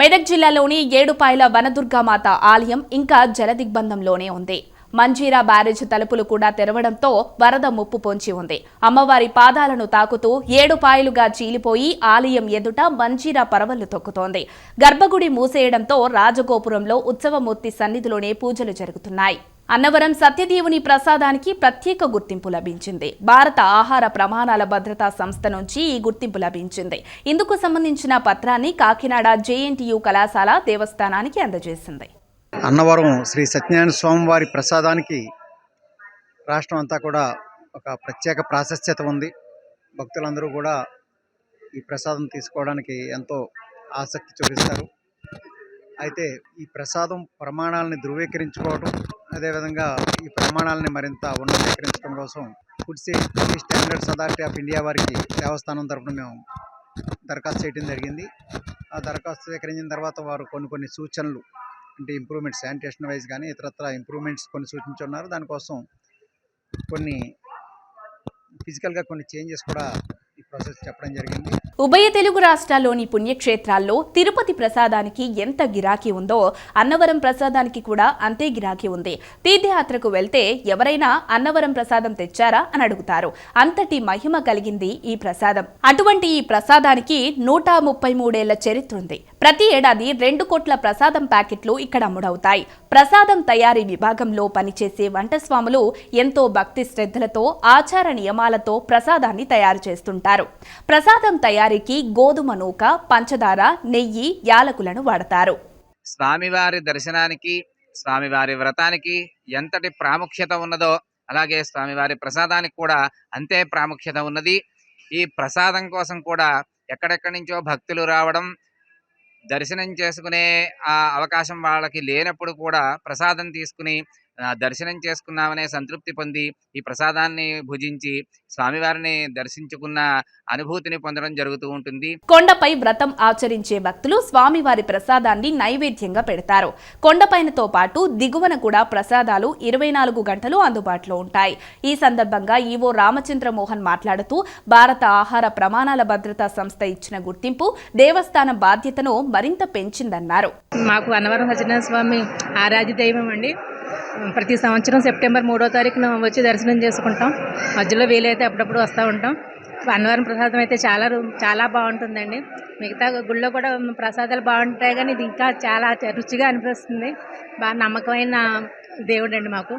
మెదక్ జిల్లాలోని ఏడుపాయల వనదుర్గామాత ఆలయం ఇంకా జలదిగ్బంధంలోనే ఉంది. మంజీరా బ్యారేజ్ తలుపులు కూడా తెరవడంతో వరద ముప్పు పొంచి ఉంది. అమ్మవారి పాదాలను తాకుతూ ఏడుపాయలుగా చీలిపోయి ఆలయం ఎదుట మంజీరా పరవళ్ళు తొక్కుతోంది. గర్భగుడి మూసేయడంతో రాజగోపురంలో ఉత్సవమూర్తి సన్నిధిలోనే పూజలు జరుగుతున్నాయి. అన్నవరం సత్యదేవుని ప్రసాదానికి ప్రత్యేక గుర్తింపు లభించింది. భారత ఆహార ప్రమాణాల భద్రతా సంస్థ నుంచి ఈ గుర్తింపు లభించింది. ఇందుకు సంబంధించిన పత్రాన్ని కాకినాడ జేఎన్టీయు కళాశాల దేవస్థానానికి అందజేసింది. అన్నవరం శ్రీ సత్యనారాయణ స్వామి వారి ప్రసాదానికి రాష్ట్రం అంతా కూడా ఒక ప్రత్యేక ప్రాశస్త్యత ఉంది. భక్తులందరూ కూడా ఈ ప్రసాదం తీసుకోవడానికి ఎంతో ఆసక్తి చూపిస్తారు. అయితే ఈ ప్రసాదం ప్రమాణాలని ధృవీకరించుకోవడం అదేవిధంగా ఈ ప్రమాణాలని మరింత ఉన్నతీకరించడం కోసం food safety standards authority of India వారికి దేవస్థానం తరపున మేము దరఖాస్తు చేయడం జరిగింది. ఆ దరఖాస్తు స్వీకరించిన తర్వాత వారు కొన్ని కొన్ని సూచనలు అంటే ఇంప్రూవ్మెంట్స్ శానిటేషన్ వైజ్ కానీ ఇతరత్ర ఇంప్రూవ్మెంట్స్ కొన్ని సూచించున్నారు. దానికోసం కొన్ని ఫిజికల్గా కొన్ని చేంజెస్ కూడా ఈ ప్రాసెస్ చెప్పడం జరిగింది. ఉభయ తెలుగు రాష్ట్రాల్లోని పుణ్యక్షేత్రాల్లో తిరుపతి ప్రసాదానికి ఎంత గిరాకీ ఉందో అన్నవరం ప్రసాదానికి కూడా అంతే గిరాకీ ఉంది. తీర్థయాత్రకు వెళ్తే ఎవరైనా అన్నవరం ప్రసాదం తెచ్చారా అని అడుగుతారు. అంతటి మహిమ కలిగింది ఈ ప్రసాదం. అటువంటి ఈ ప్రసాదానికి నూట ముప్పై మూడేళ్ళ చరిత్ర ఉంది. ప్రతి ఏడాది రెండు కోట్ల ప్రసాదం ప్యాకెట్లు ఇక్కడ అమ్ముడవుతాయి. ప్రసాదం తయారీ విభాగంలో పనిచేసే వంటస్వాములు ఎంతో భక్తి శ్రద్ధలతో ఆచార నియమాలతో ప్రసాదాన్ని తయారు చేస్తుంటారు. ప్రసాదం తయారీకి గోధుమ నూక పంచదార నెయ్యి యాలకులను వాడతారు. స్వామివారి దర్శనానికి స్వామివారి వ్రతానికి ఎంతటి ప్రాముఖ్యత ఉన్నదో అలాగే స్వామివారి ప్రసాదానికి కూడా అంతే ప్రాముఖ్యత ఉన్నది. ఈ ప్రసాదం కోసం కూడా ఎక్కడెక్కడి నుంచో భక్తులు రావడం దర్శనం చేసుకునే ఆ అవకాశం వాళ్ళకి లేనప్పుడు కూడా ప్రసాదం తీసుకుని దర్శనం చేసుకున్నామనే సంతృప్తి పొంది ఈ ప్రసాదాన్ని భుజించి స్వామివారిని దర్శించుకున్న అనుభూతిని పొందడం జరుగుతూ ఉంటుంది. కొండపై వ్రతం ఆచరించే భక్తులు స్వామివారి ప్రసాదాన్ని నైవేద్యంగా పెడతారు. కొండపైనతో పాటు దిగువన కూడా ప్రసాదాలు ఇరవై నాలుగు గంటలు అందుబాటులో ఉంటాయి. ఈ సందర్భంగా ఈవో రామచంద్ర మోహన్ మాట్లాడుతూ భారత ఆహార ప్రమాణాల భద్రతా సంస్థ ఇచ్చిన గుర్తింపు దేవస్థానం బాధ్యతను మరింత పెంచిందన్నారు. మాకు అన్నవరం సత్యనారాయణ స్వామి ఆరాధ్య దైవం అండి. ప్రతి సంవత్సరం సెప్టెంబర్ మూడో తారీఖున వచ్చి దర్శనం చేసుకుంటాం. మధ్యలో వీలైతే అప్పుడప్పుడు వస్తూ ఉంటాం. అన్నవరం ప్రసాదం అయితే చాలా రు- చాలా బాగుంటుందండి. మిగతా గుళ్ళో కూడా ప్రసాదాలు బాగుంటాయి కానీ ఇది ఇంకా చాలా రుచిగా అనిపిస్తుంది. బాగా నమ్మకమైన దేవుడు అండి మాకు.